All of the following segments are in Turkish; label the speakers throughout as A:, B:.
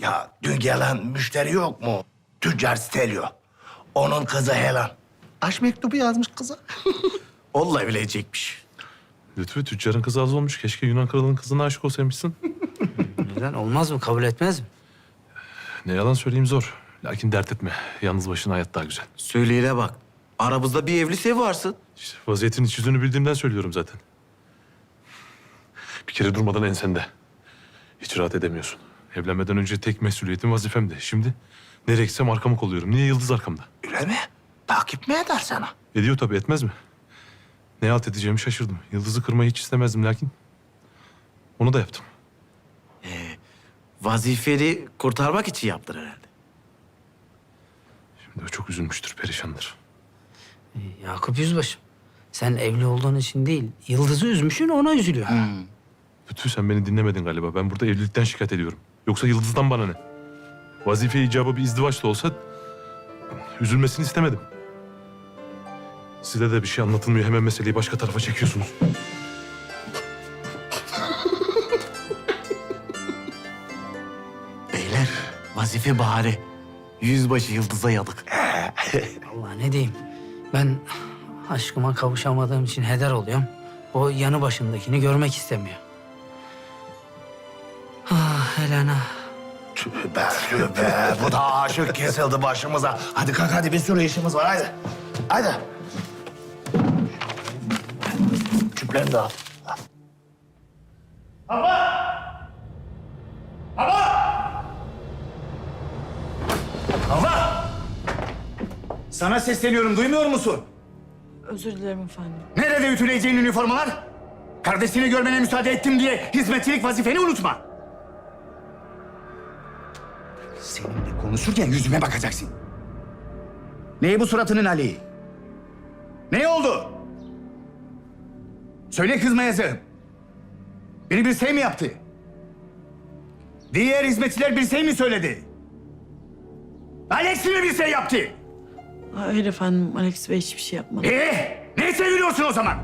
A: Ya dün gelen müşteri yok mu? Tüccar Stelio. Onun kızı Helen. Aşk mektubu yazmış kıza. Onunla evlenecekmiş.
B: Lütfü tüccarın kızı az olmuş. Keşke Yunan kralının kızına aşık olsaymışsın.
C: Neden? Olmaz mı? Kabul etmez mi?
B: Ne yalan söyleyeyim zor. Lakin dert etme. Yalnız başına hayat daha güzel.
D: Söyleyene bak. Aramızda bir evli sev varsın.
B: İşte vaziyetin iç yüzünü bildiğimden söylüyorum zaten. Bir kere durmadan ensende. Hiç rahat edemiyorsun. Evlenmeden önce tek mesuliyetim vazifemdi. Şimdi nereye gitsem arkamı kolluyorum. Niye yıldız arkamda?
A: Öyle mi? Takip mi eder sana?
B: Ediyor tabii etmez mi? Ne halt edeceğimi şaşırdım. Yıldızı kırmayı hiç istemezdim lakin onu da yaptım.
D: Vazifeni kurtarmak için yaptın herhalde.
B: Şimdi o çok üzülmüştür, perişandır.
C: Ee, Yakup Yüzbaşım. Sen evli olduğun için değil, Yıldız'ı üzmüşsün ona üzülüyor.
B: Lütfü sen beni dinlemedin galiba. Ben burada evlilikten şikayet ediyorum. Yoksa Yıldız'dan bana ne? Vazife icabı bir izdivaç da olsa üzülmesini istemedim. Size de bir şey anlatılmıyor. Hemen meseleyi başka tarafa çekiyorsunuz.
D: Beyler vazife bahane. Yüzbaşı yıldıza yadık.
C: Allah ne diyeyim. Ben aşkıma kavuşamadığım için heder oluyorum. O yanı başındakini görmek istemiyor. Helena.
A: Tübe tübe. Bu da aşık kesildi başımıza. Hadi kalk hadi bir sürü işimiz var hadi. Hadi. Küplerini de al.
E: Sana sesleniyorum, duymuyor musun?
F: Özür dilerim efendim.
E: Nerede ütüleyeceğin üniformalar? Kardeşini görmene müsaade ettim diye hizmetçilik vazifeni unutma. Seninle konuşurken yüzüme bakacaksın. Neyi bu suratının Ali? Ne oldu? Söyle kızma yazığım. Biri bir şey mi yaptı? Diğer hizmetçiler bir şey mi söyledi? Alex mi bir şey yaptı?
F: Hayır efendim, Alex Bey hiçbir şey yapmadı.
E: Ee, ne seviyorsun o zaman?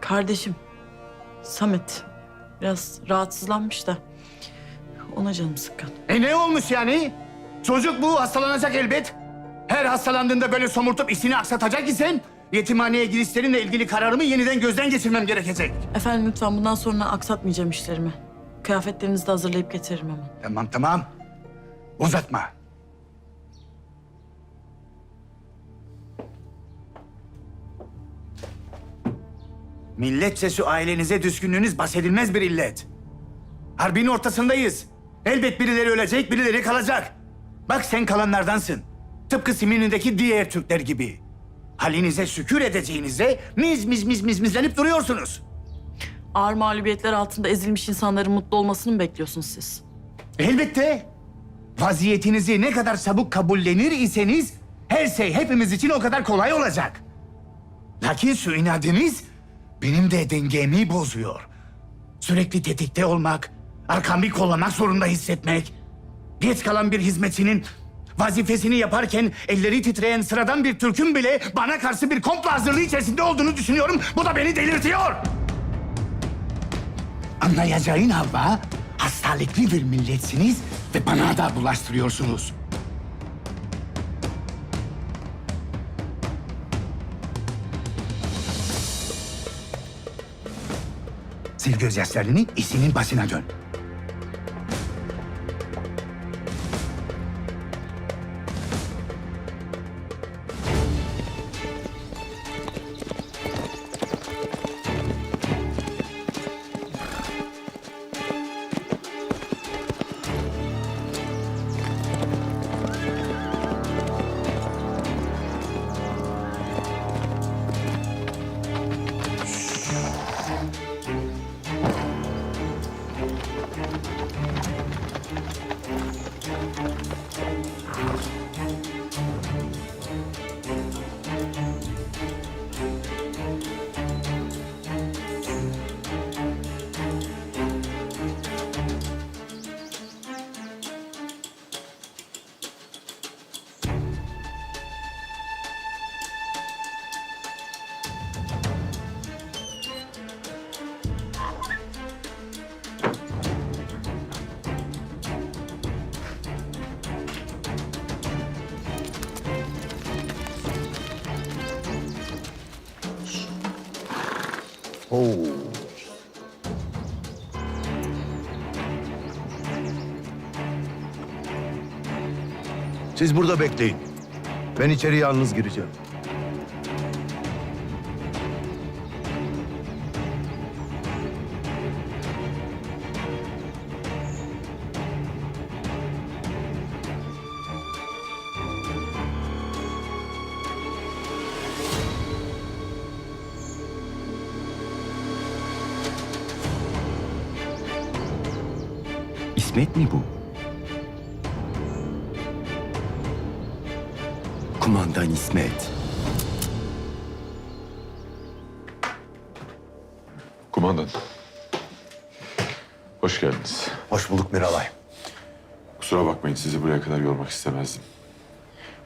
F: Kardeşim, Samet biraz rahatsızlanmış da ona canım sıkkın.
E: E ne olmuş yani? Çocuk bu hastalanacak elbet. Her hastalandığında böyle somurtup işini aksatacak isen yetimhaneye girişlerinle ilgili kararımı yeniden gözden geçirmem gerekecek.
F: Efendim lütfen bundan sonra aksatmayacağım işlerimi. Kıyafetlerinizi de hazırlayıp getiririm hemen.
E: Tamam tamam. Uzatma. Milletçe şu ailenize düşkünlüğünüz bahsedilmez bir illet. Harbin ortasındayız. Elbet birileri ölecek, birileri kalacak. Bak sen kalanlardansın. Tıpkı Simirni'deki diğer Türkler gibi. Halinize şükür edeceğinize miz miz miz miz mizlenip duruyorsunuz.
F: Ağır mağlubiyetler altında ezilmiş insanların mutlu olmasını mı bekliyorsunuz siz?
E: Elbette. Vaziyetinizi ne kadar çabuk kabullenir iseniz her şey hepimiz için o kadar kolay olacak. Lakin şu inadınız benim de dengemi bozuyor. Sürekli tetikte olmak, arkamı kollamak zorunda hissetmek. Geç kalan bir hizmetçinin vazifesini yaparken elleri titreyen sıradan bir Türk'ün bile bana karşı bir komplo hazırlığı içerisinde olduğunu düşünüyorum. Bu da beni delirtiyor. Anlayacağın Havva, hastalıklı bir milletsiniz ve bana da bulaştırıyorsunuz. Sil gözyaşlarını, işinin başına dön.
G: Siz burada bekleyin. Ben içeri yalnız gireceğim.
D: İsmet mi bu? Kumandan İsmet.
H: Kumandan. Hoş geldiniz.
G: Hoş bulduk Miralay.
H: Kusura bakmayın sizi buraya kadar yormak istemezdim.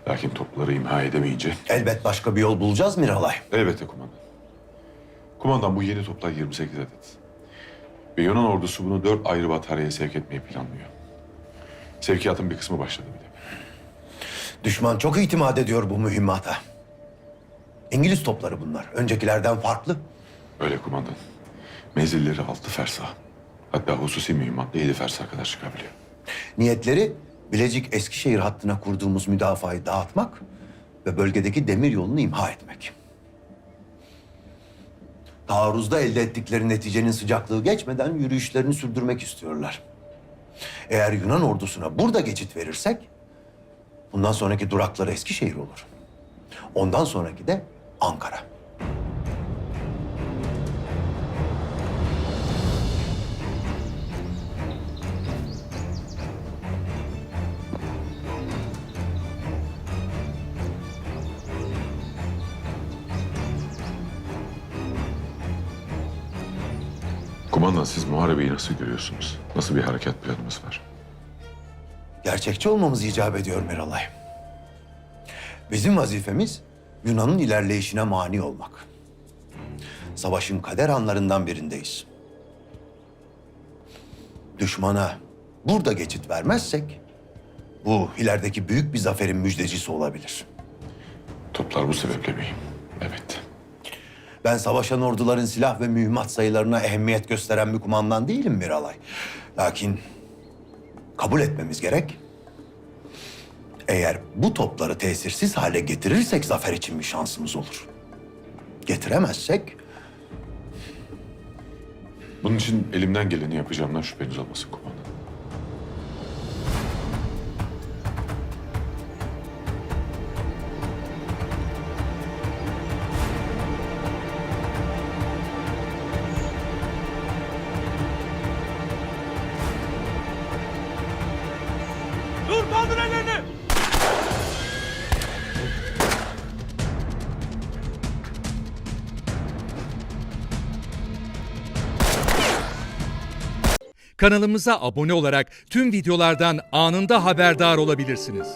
H: Lakin topları imha edemeyince...
G: Elbet başka bir yol bulacağız Miralay.
H: Elbette kumandan. Kumandan bu yeni toplar 28 adet. Ve Yunan ordusu bunu dört ayrı bataryaya sevk etmeyi planlıyor. Sevkiyatın bir kısmı başladı bile.
G: Düşman çok itimat ediyor bu mühimmata. İngiliz topları bunlar. Öncekilerden farklı.
H: Öyle kumandan. Menzilleri altı fersah. Hatta hususi mühimmatla yedi fersah kadar çıkabiliyor.
G: Niyetleri Bilecik Eskişehir hattına kurduğumuz müdafayı dağıtmak ve bölgedeki demir yolunu imha etmek. Taarruzda elde ettikleri neticenin sıcaklığı geçmeden yürüyüşlerini sürdürmek istiyorlar. Eğer Yunan ordusuna burada geçit verirsek, bundan sonraki durakları Eskişehir olur. Ondan sonraki de Ankara.
H: Kumandan siz muharebeyi nasıl görüyorsunuz? Nasıl bir harekat planımız var?
G: Gerçekçi olmamız icap ediyor Miralay. Bizim vazifemiz Yunan'ın ilerleyişine mani olmak. Savaşın kader anlarından birindeyiz. Düşmana burada geçit vermezsek bu ilerideki büyük bir zaferin müjdecisi olabilir.
H: Toplar bu sebeple mühim. Evet.
G: Ben savaşan orduların silah ve mühimmat sayılarına ehemmiyet gösteren bir kumandan değilim Miralay. Lakin kabul etmemiz gerek. Eğer bu topları tesirsiz hale getirirsek zafer için bir şansımız olur. Getiremezsek
H: Bunun için elimden geleni yapacağımdan şüpheniz olmasın kumandan.
I: Kanalımıza abone olarak tüm videolardan anında haberdar olabilirsiniz.